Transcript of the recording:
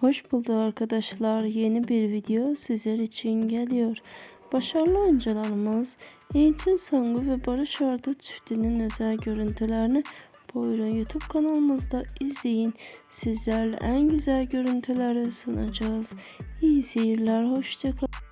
Hoş bulduk arkadaşlar. Yeni bir video sizler için geliyor. Başarılı oyuncularımız İlçin Sangu ve Barış Arda çiftinin özel görüntülerini buyurun YouTube kanalımızda izleyin. Sizlerle en güzel görüntüleri sunacağız. İyi seyirler, hoşçakalın.